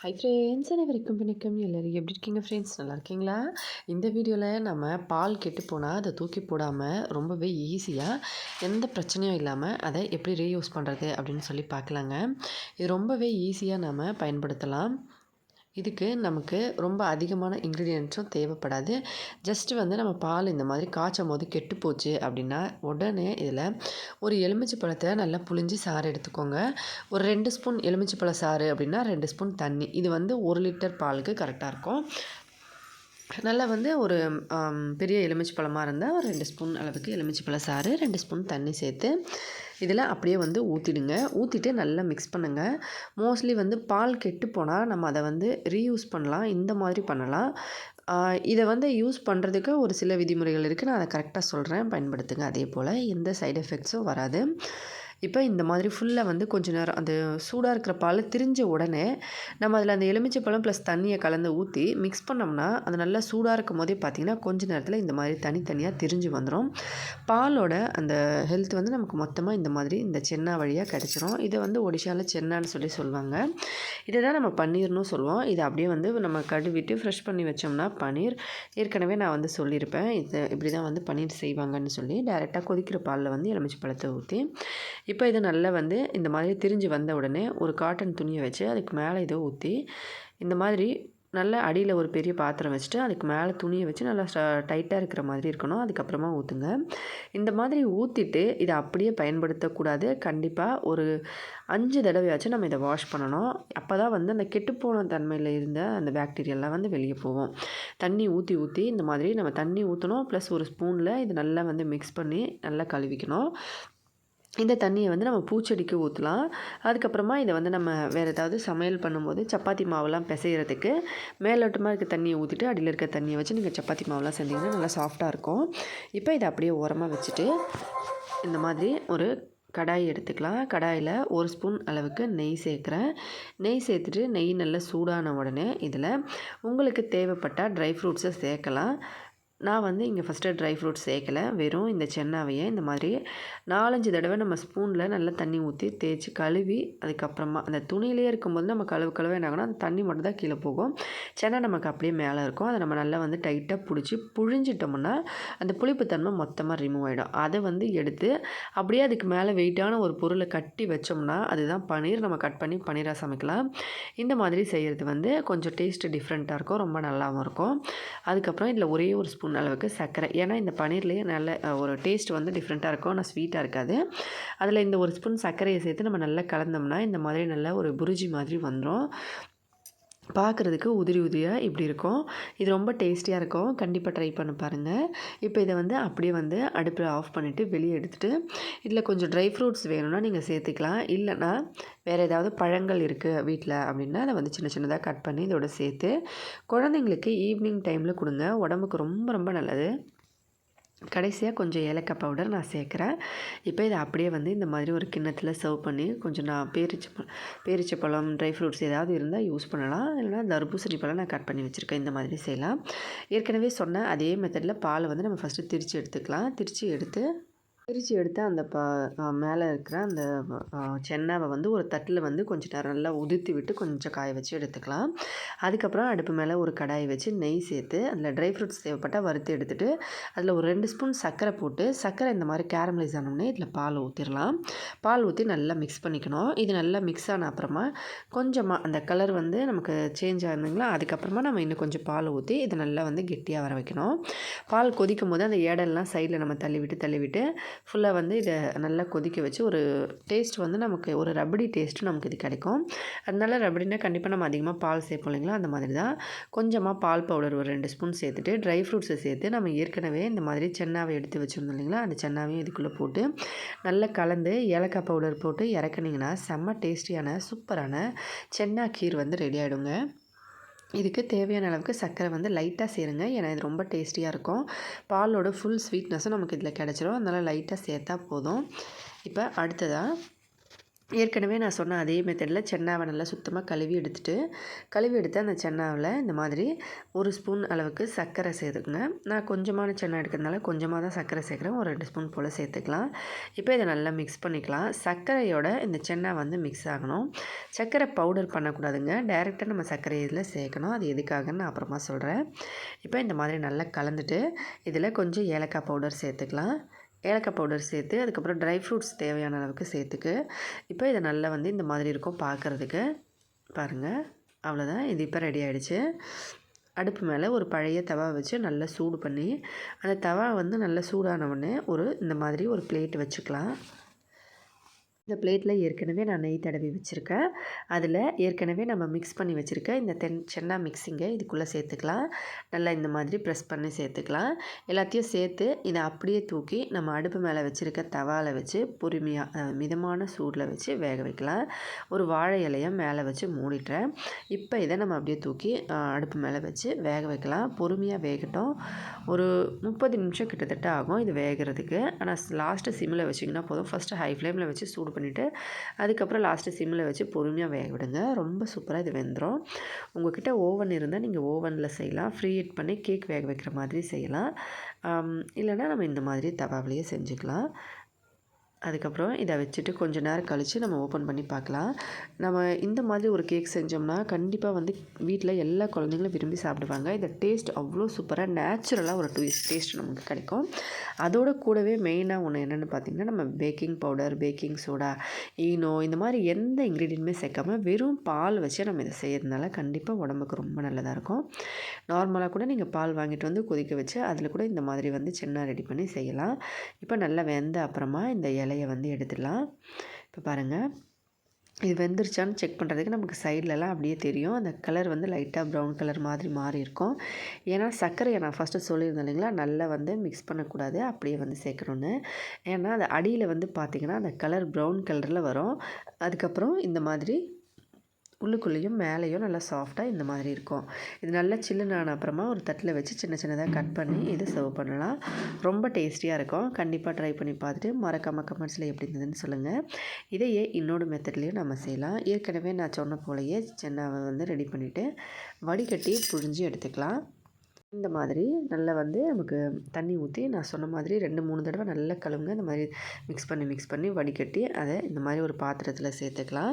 Hi friends அனைவருக்கும் வணக்கம்? எல்லோரும் எப்படி இருக்கீங்க ஃப்ரெண்ட்ஸ் நல்லா இருக்கீங்களா? இந்த வீடியோவில் நம்ம பால் கெட்டு போனால் அதை தூக்கி போடாமல் ரொம்பவே ஈஸியாக எந்த பிரச்சனையும் இல்லாமல் அதை எப்படி ரீயூஸ் பண்ணுறது அப்படின்னு சொல்லி பார்க்கலாங்க. இது ரொம்பவே ஈஸியாக நம்ம பயன்படுத்தலாம். இதுக்கு நமக்கு ரொம்ப அதிகமான இன்க்ரீடியன்ட்ஸும் தேவைப்படாது. ஜஸ்ட்டு வந்து நம்ம பால் இந்த மாதிரி காய்ச்சும் போது கெட்டு போச்சு அப்படின்னா உடனே இதில் ஒரு எலுமிச்சை பழத்தை நல்லா புழிஞ்சு சாறு எடுத்துக்கோங்க. ஒரு ரெண்டு ஸ்பூன் எலுமிச்சை பழ சாறு அப்படின்னா ரெண்டு ஸ்பூன் தண்ணி. இது வந்து ஒரு லிட்டர் பாலுக்கு கரெக்டாக இருக்கும். நல்லா வந்து ஒரு பெரிய எலுமிச்சை பழமாக இருந்தால் ஒரு ரெண்டு ஸ்பூன் அளவுக்கு எலுமிச்சை பழ சாறு ரெண்டு ஸ்பூன் தண்ணி சேர்த்து இதில் அப்படியே வந்து ஊற்றிடுங்க ஊற்றிட்டு நல்லா மிக்ஸ் பண்ணுங்கள் மோஸ்ட்லி வந்து பால் கெட்டு போனால் நம்ம அதை வந்து ரீயூஸ் பண்ணலாம். இந்த மாதிரி பண்ணலாம். இதை வந்து யூஸ் பண்ணுறதுக்கு ஒரு சில விதிமுறைகள் இருக்குது நான் அதை கரெக்டாக சொல்கிறேன் பயன்படுத்துங்க. அதே போல் எந்த சைடு எஃபெக்ட்ஸும் வராது. இப்போ இந்த மாதிரி ஃபுல்லாக வந்து கொஞ்சம் நேரம் அந்த சூடாக இருக்கிற பால் திரிஞ்ச உடனே நம்ம அதில் அந்த எலுமிச்சை பழம் ப்ளஸ் தண்ணியை கலந்து ஊற்றி மிக்ஸ் பண்ணோம்னா அது நல்லா சூடாக இருக்கும் போதே பார்த்திங்கன்னா கொஞ்ச நேரத்தில் இந்த மாதிரி தனித்தனியாக திரிஞ்சு வந்துடும் பாலோட அந்த ஹெல்த் வந்து நமக்கு மொத்தமாக இந்த மாதிரி இந்த சென்னா வழியாக கிடச்சிரும். இதை வந்து ஒடிஷாவில் சென்னான்னு சொல்லி சொல்லுவாங்க. இதை தான் நம்ம பன்னீர்னு சொல்லுவோம். இதை அப்படியே வந்து நம்ம கழுவிட்டு ஃப்ரெஷ் பண்ணி வச்சோம்னா பன்னீர். ஏற்கனவே நான் வந்து சொல்லியிருப்பேன். இது இப்படி தான் வந்து பன்னீர் செய்வாங்கன்னு சொல்லி டேரெக்டாக கொதிக்கிற பாலில் வந்து எலுமிச்சை பழத்தை ஊற்றி இப்போ இது நல்லா வந்து இந்த மாதிரி திரிஞ்சு வந்த உடனே ஒரு காட்டன் துணியை வச்சு அதுக்கு மேலே இதை ஊற்றி இந்த மாதிரி நல்லா அடியில் ஒரு பெரிய பாத்திரம் வச்சுட்டு அதுக்கு மேலே துணியை வச்சு நல்லா டைட்டாக இருக்கிற மாதிரி இருக்கணும். அதுக்கப்புறமா ஊற்றுங்க இந்த மாதிரி ஊற்றிட்டு இதை அப்படியே பயன்படுத்தக்கூடாது. கண்டிப்பாக ஒரு அஞ்சு தடவையாச்சும் நம்ம இதை வாஷ் பண்ணணும். அப்போ தான் வந்து அந்த கெட்டுப்போன தன்மையில் இருந்த அந்த பேக்டீரியெல்லாம் வந்து வெளியே போவோம் தண்ணி ஊற்றி ஊற்றி இந்த மாதிரி நம்ம தண்ணி ஊற்றணும் ப்ளஸ் ஒரு ஸ்பூனில் இது நல்லா வந்து மிக்ஸ் பண்ணி நல்லா கழுவிக்கணும். இந்த தண்ணியை வந்து நம்ம பூச்செடிக்கு ஊற்றலாம் அதுக்கப்புறமா இதை வந்து நம்ம வேறு ஏதாவது சமையல் பண்ணும்போது சப்பாத்தி மாவுலாம் பிசைகிறதுக்கு மேலோட்டமாக இருக்க தண்ணியை ஊற்றிட்டு அடியில் இருக்க தண்ணியை வச்சு நீங்கள் சப்பாத்தி மாவுலாம் செஞ்சிங்கன்னா நல்லா சாஃப்டாக இருக்கும். இப்போ இதை அப்படியே ஓரமாக வச்சுட்டு இந்த மாதிரி ஒரு கடாய் எடுத்துக்கலாம். கடாயில் ஒரு ஸ்பூன் அளவுக்கு நெய் சேர்க்குறேன். நெய் சேர்த்துட்டு நெய் நல்லா சூடான உடனே இதில் உங்களுக்கு தேவைப்பட்டால் ட்ரை ஃப்ரூட்ஸை சேர்க்கலாம். நான் வந்து இங்கே ஃபஸ்ட்டு ட்ரை ஃப்ரூட்ஸ் சேர்க்கலை. வெறும் இந்த சென்னாவையை இந்த மாதிரி நாலஞ்சு தடவை நம்ம ஸ்பூனில் நல்லா தண்ணி ஊற்றி தேய்ச்சி கழுவி அதுக்கப்புறமா அந்த துணியிலே இருக்கும்போது நம்ம கழுவு கழுவ என்ன அந்த தண்ணி மட்டும் தான் கீழே போகும். சென்னை நமக்கு அப்படியே மேலே இருக்கும். அதை நம்ம நல்லா வந்து டைட்டாக பிடிச்சி புழிஞ்சிட்டோம்னா அந்த புளிப்புத்தன்மை மொத்தமாக ரிமூவ் ஆகிடும் அதை வந்து எடுத்து அப்படியே அதுக்கு மேலே வெயிட்டான ஒரு பொருளை கட்டி வச்சோம்னா அதுதான் பன்னீர் நம்ம கட் பண்ணி பன்னீராக சமைக்கலாம். இந்த மாதிரி செய்கிறது வந்து கொஞ்சம் டேஸ்ட்டு டிஃப்ரெண்ட்டாக இருக்கும். ரொம்ப நல்லாவும் இருக்கும். அதுக்கப்புறம் இதில் ஒரே ஒரு ஸ்பூன் ஸ்பூன் அளவுக்கு சர்க்கரை. ஏன்னா இந்த பன்னீர்லேயே நல்ல ஒரு டேஸ்ட் வந்து டிஃப்ரெண்ட்டாக இருக்கும். ஆனால் ஸ்வீட்டாக இருக்காது. அதில் இந்த ஒரு ஸ்பூன் சர்க்கரையை சேர்த்து நம்ம நல்லா கலந்தோம்னா இந்த மாதிரி நல்லா ஒரு புரிஜி மாதிரி வந்துடும் பார்க்குறதுக்கு உதிரி உதிரியாக இப்படி இருக்கும். இது ரொம்ப டேஸ்டியாக இருக்கும். கண்டிப்பாக ட்ரை பண்ணி பாருங்கள் இப்போ இதை வந்து அப்படியே வந்து அடுப்பில் ஆஃப் பண்ணிவிட்டு வெளியே எடுத்துகிட்டு இதில் கொஞ்சம் ட்ரை ஃப்ரூட்ஸ் வேணும்னா நீங்கள் சேர்த்துக்கலாம். இல்லைனா வேறு ஏதாவது பழங்கள் இருக்குது வீட்டில் அப்படின்னா அதை வந்து சின்ன சின்னதாக கட் பண்ணி இதோட சேர்த்து குழந்தைங்களுக்கு ஈவினிங் டைமில் கொடுங்க. உடம்புக்கு ரொம்ப ரொம்ப நல்லது. கடைசியாக கொஞ்சம் ஏலக்காய் பவுடர் நான் சேர்க்குறேன். இப்போ இதை அப்படியே வந்து இந்த மாதிரி ஒரு கிண்ணத்தில் சர்வ் பண்ணி கொஞ்சம் நான் பேரிச்ச பேரிச்சை பழம் ட்ரை ஃப்ரூட்ஸ் ஏதாவது இருந்தால் யூஸ் பண்ணலாம். இல்லைனா தர்பூசணி பழம் நான் கட் பண்ணி வச்சுருக்கேன். இந்த மாதிரி செய்யலாம். ஏற்கனவே சொன்ன அதே மெத்தடில் பாலை வந்து நம்ம ஃபஸ்ட்டு திரித்து எடுத்துக்கலாம். திரித்து எடுத்து பிரித்து எடுத்து அந்த ப மேலே இருக்கிற அந்த சென்னாவை வந்து ஒரு தட்டில் வந்து கொஞ்சம் நேரம் நல்லா உதிர்த்தி விட்டு கொஞ்சம் காய வச்சு எடுத்துக்கலாம். அதுக்கப்புறம் அடுப்பு மேலே ஒரு கடாயை வச்சு நெய் சேர்த்து அதில் ட்ரை ஃப்ரூட்ஸ் தேவைப்பட்டால் வறுத்து எடுத்துகிட்டு அதில் ஒரு ரெண்டு ஸ்பூன் சர்க்கரை போட்டு சர்க்கரை இந்த மாதிரி கேரமலைஸ் ஆனோடனே இதில் பால் ஊற்றிடலாம் பால் ஊற்றி நல்லா மிக்ஸ் பண்ணிக்கணும். இது நல்லா மிக்ஸ் ஆன அப்புறமா கொஞ்சமாக அந்த கலர் வந்து நமக்கு சேஞ்ச் ஆயிருந்துங்களா அதுக்கப்புறமா நம்ம இன்னும் கொஞ்சம் பால் ஊற்றி இதை நல்லா வந்து கெட்டியாக வர வைக்கணும். பால் கொதிக்கும் போது அந்த ஏடெல்லாம் சைடில் நம்ம தள்ளி விட்டு தள்ளி விட்டு ஃபுல்லாக வந்து இதை நல்லா கொதிக்க வச்சு ஒரு டேஸ்ட் வந்து நமக்கு ஒரு ரபடி டேஸ்ட்டு நமக்கு இது கிடைக்கும். அதனால ரபடினா கண்டிப்பாக நம்ம அதிகமாக பால் சேர்ப்போம் இல்லைங்களா? அந்த மாதிரி தான் கொஞ்சமாக பால் பவுடர் ஒரு ரெண்டு ஸ்பூன் சேர்த்துட்டு ட்ரை ஃப்ரூட்ஸை சேர்த்து நம்ம ஏற்கனவே இந்த மாதிரி சென்னாவை எடுத்து வச்சுருந்தோம் இல்லைங்களா? அந்த சென்னாவையும் இதுக்குள்ளே போட்டு நல்லா கலந்து ஏலக்காய் பவுடர் போட்டு இறக்குனிங்கன்னா செம்ம டேஸ்டியான சூப்பரான சென்னா கீர் வந்து ரெடி ஆகிடுங்க இதுக்கு தேவையான அளவுக்கு சர்க்கரை வந்து லைட்டாக சேருங்க. ஏன்னா இது ரொம்ப டேஸ்டியாக இருக்கும். பாலோட ஃபுல் ஸ்வீட்னஸும் நமக்கு இதில் கிடச்சிரும். அதனால் லைட்டாக சேர்த்தா போதும். இப்போ அடுத்ததாக ஏற்கனவே நான் சொன்ன அதே மெத்தடில் சென்னாவை நல்லா சுத்தமாக கழுவி எடுத்துகிட்டு கழுவி எடுத்து அந்த சென்னாவில் இந்த மாதிரி ஒரு ஸ்பூன் அளவுக்கு சர்க்கரை சேர்த்துக்குங்க. நான் கொஞ்சமான சென்னா எடுக்கிறதுனால கொஞ்சமாக தான் சர்க்கரை சேர்க்குறேன். ஒரு ரெண்டு ஸ்பூன் போல் சேர்த்துக்கலாம். இப்போ இதை நல்லா மிக்ஸ் பண்ணிக்கலாம். சர்க்கரையோட இந்த சென்னா வந்து மிக்ஸ் ஆகணும். சர்க்கரை பவுடர் பண்ணக்கூடாதுங்க. டைரெக்டாக நம்ம சர்க்கரை இதில் சேர்க்கணும். அது எதுக்காகன்னு நான் அப்புறமா சொல்கிறேன் இப்போ இந்த மாதிரி நல்லா கலந்துட்டு இதில் கொஞ்சம் ஏலக்காய் பவுடர் சேர்த்துக்கலாம். ஏலக்காய் பவுடர் சேர்த்து அதுக்கப்புறம் ட்ரை ஃப்ரூட்ஸ் தேவையான அளவுக்கு சேர்த்துக்கு. இப்போ இதை நல்லா வந்து இந்த மாதிரி இருக்கும் பார்க்குறதுக்கு. பாருங்கள் அவ்வளோதான் இது இப்போ ரெடி ஆகிடுச்சு அடுப்பு மேலே ஒரு பழைய தவா வச்சு நல்லா சூடு பண்ணி அந்த தவா வந்து நல்லா சூடான உடனே ஒரு இந்த மாதிரி ஒரு பிளேட் வச்சுக்கலாம். இந்த பிளேட்டில் ஏற்கனவே நான் நெய் தடவி வச்சுருக்கேன். அதில் ஏற்கனவே நம்ம மிக்ஸ் பண்ணி வச்சுருக்கேன் இந்த தென் சென்னா மிக்ஸிங்கை இதுக்குள்ளே சேர்த்துக்கலாம். நல்லா இந்த மாதிரி ப்ரெஸ் பண்ணி சேர்த்துக்கலாம். எல்லாத்தையும் சேர்த்து இதை அப்படியே தூக்கி நம்ம அடுப்பு மேலே வச்சுருக்க தவாவில் வச்சு பொறுமையாக மிதமான சூடில் வச்சு வேக வைக்கலாம். ஒரு வாழை இலையை மேலே வச்சு மூடிட்டுறேன் இப்போ இதை நம்ம அப்படியே தூக்கி அடுப்பு மேலே வச்சு வேக வைக்கலாம். பொறுமையாக வேகட்டும். ஒரு முப்பது நிமிஷம் கிட்டத்தட்ட ஆகும் இது வேகிறதுக்கு. ஆனால் லாஸ்ட்டு சிம்மில் வச்சிங்கன்னா போதும். ஃபஸ்ட்டு ஹை ஃப்ளேமில் வச்சு சூடு பண்ணிவிட்டு அதுக்கப்புறம் லாஸ்ட்டு சிம்மில் வச்சு பொறுமையாக வேக விடுங்க. ரொம்ப சூப்பராக இது வெந்துடும் உங்கள்கிட்ட ஓவன் இருந்தால் நீங்கள் ஓவனில் செய்யலாம். ஃப்ரீ ஹீட் பண்ணி கேக் வேக வைக்கிற மாதிரி செய்யலாம். இல்லைனா நம்ம இந்த மாதிரி தவாவிலேயே செஞ்சுக்கலாம். அதுக்கப்புறம் இதை வச்சுட்டு கொஞ்சம் நேரம் கழித்து நம்ம ஓப்பன் பண்ணி பார்க்கலாம். நம்ம இந்த மாதிரி ஒரு கேக் செஞ்சோம்னா கண்டிப்பாக வந்து வீட்டில் எல்லா குழந்தைங்களும் விரும்பி சாப்பிடுவாங்க. இந்த டேஸ்ட் அவ்வளோ சூப்பராக நேச்சுரலாக ஒரு டூ டேஸ்ட் நமக்கு கிடைக்கும். அதோட கூடவே மெயினாக ஒன்று என்னென்னு பார்த்திங்கன்னா நம்ம baking powder baking soda Eno இந்த மாதிரி எந்த இன்க்ரீடியன்ட்மே சேர்க்காம வெறும் பால் வச்சு நம்ம இதை செய்கிறதுனால கண்டிப்பாக உடம்புக்கு ரொம்ப நல்லதாக இருக்கும். நார்மலாக கூட நீங்கள் பால் வாங்கிட்டு வந்து கொதிக்க வச்சு அதில் கூட இந்த மாதிரி வந்து சின்ன ரெடி பண்ணி செய்யலாம். இப்போ நல்லா வெந்த அப்புறமா இந்த இலையை வந்து எடுத்துடலாம். இப்போ பாருங்கள் இது வெந்துருச்சான்னு செக் பண்ணுறதுக்கு நமக்கு சைட்லலாம் அப்படியே தெரியும். அந்த கலர் வந்து லைட்டாக ப்ரௌன் கலர் மாதிரி மாறி இருக்கும். ஏன்னா சர்க்கரையை நான் ஃபஸ்ட்டு சொல்லியிருந்தேன் இல்லைங்களா? நல்லா வந்து மிக்ஸ் பண்ணக்கூடாது. அப்படியே வந்து சேர்க்கணுன்னு ஏன்னா அது அடியில் வந்து பார்த்திங்கன்னா அந்த கலர் ப்ரௌன் கலரில் வரும். அதுக்கப்புறம் இந்த மாதிரி உள்ளுக்குள்ளேயும் மேலேயும் நல்லா சாஃப்டாக இந்த மாதிரி இருக்கும். இது நல்லா சில்லுனான அப்புறமா ஒரு தட்டில் வச்சு சின்ன சின்னதாக கட் பண்ணி இது சர்வ் பண்ணலாம். ரொம்ப டேஸ்டியாக இருக்கும். கண்டிப்பாக ட்ரை பண்ணி பார்த்துட்டு மறக்காமல் கமெண்ட்ஸில் எப்படி இருந்ததுன்னு சொல்லுங்கள் இதையே இன்னொரு மெத்தட்லேயும் நம்ம செய்யலாம். ஏற்கனவே நான் சொன்ன போலையே சென்னாவை வந்து ரெடி பண்ணிவிட்டு வடிகட்டி புழிஞ்சு எடுத்துக்கலாம். இந்த மாதிரி நல்லா வந்து நமக்கு தண்ணி ஊற்றி நான் சொன்ன மாதிரி ரெண்டு மூணு தடவை நல்லா கழுவுங்க. இந்த மாதிரி மிக்ஸ் பண்ணி மிக்ஸ் பண்ணி வடிகட்டி அதை இந்த மாதிரி ஒரு பாத்திரத்தில் சேர்த்துக்கலாம்.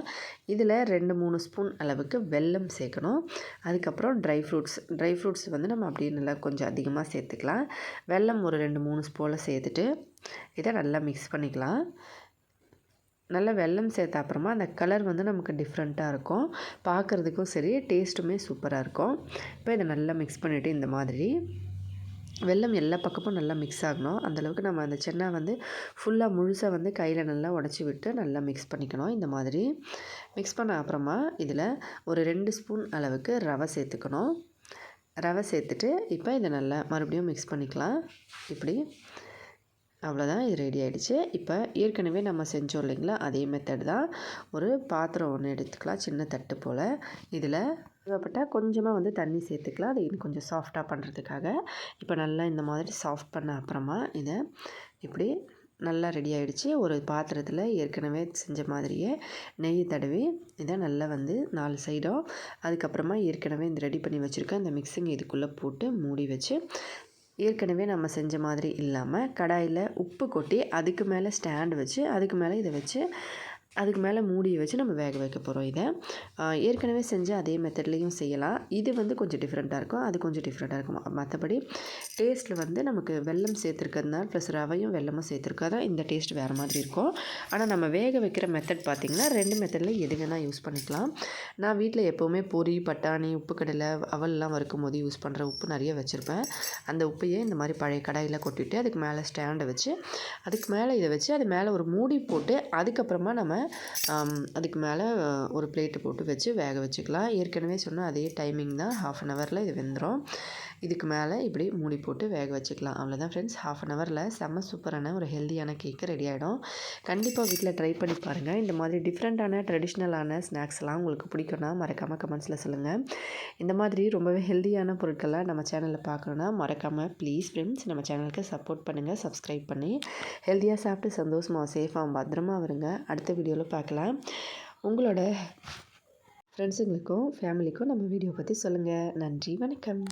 இதில் ரெண்டு மூணு ஸ்பூன் அளவுக்கு வெல்லம் சேர்க்கணும். அதுக்கப்புறம் ட்ரை ஃப்ரூட்ஸ் ட்ரை ஃப்ரூட்ஸ் வந்து நம்ம அப்படியே நல்லா கொஞ்சம் அதிகமாக சேர்த்துக்கலாம். வெல்லம் ஒரு ரெண்டு மூணு ஸ்பூனில் சேர்த்துட்டு இதை நல்லா மிக்ஸ் பண்ணிக்கலாம். நல்லா வெல்லம் சேர்த்த அப்புறமா அந்த கலர் வந்து நமக்கு டிஃப்ரெண்ட்டாக இருக்கும். பார்க்குறதுக்கும் சரி டேஸ்ட்டுமே சூப்பராக இருக்கும். இப்போ இதை நல்லா மிக்ஸ் பண்ணிவிட்டு இந்த மாதிரி வெல்லம் எல்லா பக்கமும் நல்லா மிக்ஸ் ஆகணும். அந்தளவுக்கு நம்ம அந்த சென்னா வந்து ஃபுல்லாக முழுசாக வந்து கையில் நல்லா உடச்சி விட்டு நல்லா மிக்ஸ் பண்ணிக்கணும். இந்த மாதிரி மிக்ஸ் பண்ண அப்புறமா இதில் ஒரு ரெண்டு ஸ்பூன் அளவுக்கு ரவை சேர்த்துக்கணும். ரவை சேர்த்துட்டு இப்போ இதை நல்லா மறுபடியும் மிக்ஸ் பண்ணிக்கலாம். இப்படி அவ்வளோதான் இது ரெடி ஆகிடுச்சு இப்போ ஏற்கனவே நம்ம செஞ்சோம் இல்லைங்களா? அதே மெத்தட் தான். ஒரு பாத்திரம் ஒன்று எடுத்துக்கலாம் சின்ன தட்டு போல். இதில் தேவைப்பட்டால் கொஞ்சமாக வந்து தண்ணி சேர்த்துக்கலாம். அது இன்னும் கொஞ்சம் சாஃப்டாக பண்ணுறதுக்காக இப்போ நல்லா இந்த மாதிரி சாஃப்ட் பண்ண அப்புறமா இதை இப்படி நல்லா ரெடி ஆகிடுச்சு ஒரு பாத்திரத்தில் ஏற்கனவே செஞ்ச மாதிரியே நெய் தடவி இதை நல்லா வந்து நாலு சைடும் அதுக்கப்புறமா ஏற்கனவே இந்த ரெடி பண்ணி வச்சுருக்கேன் இந்த மிக்சிங் இதுக்குள்ளே போட்டு மூடி வச்சு ஏற்கனவே நம்ம செஞ்ச மாதிரி இல்லாமல் கடாயில் உப்பு கொட்டி அதுக்கு மேலே ஸ்டாண்ட் வச்சு அதுக்கு மேலே இதை வச்சு அதுக்கு மேலே மூடியை வச்சு நம்ம வேக வைக்க போகிறோம் இதை. ஏற்கனவே செஞ்சு அதே மெத்தட்லேயும் செய்யலாம். இது வந்து கொஞ்சம் டிஃப்ரெண்ட்டாக இருக்கும். அது கொஞ்சம் டிஃப்ரெண்ட்டாக இருக்கும். மற்றபடி டேஸ்ட்டில் வந்து நமக்கு வெல்லம் சேர்த்துருக்கிறதுனால ப்ளஸ் ரவையும் வெல்லமும் சேர்த்துருக்காதான் இந்த டேஸ்ட் வேறு மாதிரி இருக்கும். ஆனால் நம்ம வேக வைக்கிற மெத்தட் பார்த்திங்கன்னா ரெண்டு மெத்தடில் எது வேணால் யூஸ் பண்ணிக்கலாம். நான் வீட்டில் எப்போவுமே பொரி பட்டாணி உப்பு கடலை அவல்லாம் வறுக்கும் போது யூஸ் பண்ணுற உப்பு நிறைய வச்சுருப்பேன். அந்த உப்பையே இந்த மாதிரி பழைய கடாயில் கொட்டிட்டு அதுக்கு மேலே ஸ்டாண்டை வச்சு அதுக்கு மேலே இதை வச்சு அது மேலே ஒரு மூடி போட்டு அதுக்கப்புறமா நம்ம அதுக்கு மேலே ஒரு பிளேட்டு போட்டு வச்சு வேக வச்சுக்கலாம். ஏற்கனவே சொன்ன அதே டைமிங் தான். ஹாஃப் அன் ஹவரில் இது வெந்துடும் இதுக்கு மேலே இப்படி மூடி போட்டு வேக வச்சுக்கலாம். அவ்வளோதான் ஃப்ரெண்ட்ஸ் ஹாஃப் அன் ஹவரில் செம்ம சூப்பரான ஒரு ஹெல்த்தியான கேக்கு ரெடி ஆகிடும் கண்டிப்பாக வீட்டில் ட்ரை பண்ணி பாருங்கள் இந்த மாதிரி டிஃப்ரெண்ட்டான ட்ரெடிஷ்னலான ஸ்நாக்ஸ்லாம் உங்களுக்கு பிடிக்கும்னா மறக்காமல் கமெண்ட்ஸில் சொல்லுங்கள் இந்த மாதிரி ரொம்பவே ஹெல்த்தியான பொருட்கள்லாம் நம்ம சேனலில் பார்க்கணுன்னா மறக்காமல் ப்ளீஸ் ஃப்ரெண்ட்ஸ் நம்ம சேனலுக்கு சப்போர்ட் பண்ணுங்கள் சப்ஸ்கிரைப் பண்ணி ஹெல்த்தியாக சாப்பிட்டு சந்தோஷமாக சேஃபாக பத்திரமா வருங்க அடுத்த வீடியோவில் பார்க்கலாம். உங்களோட ஃப்ரெண்ட்ஸுங்களுக்கும் ஃபேமிலிக்கும் நம்ம வீடியோ பற்றி சொல்லுங்கள் நன்றி வணக்கம்.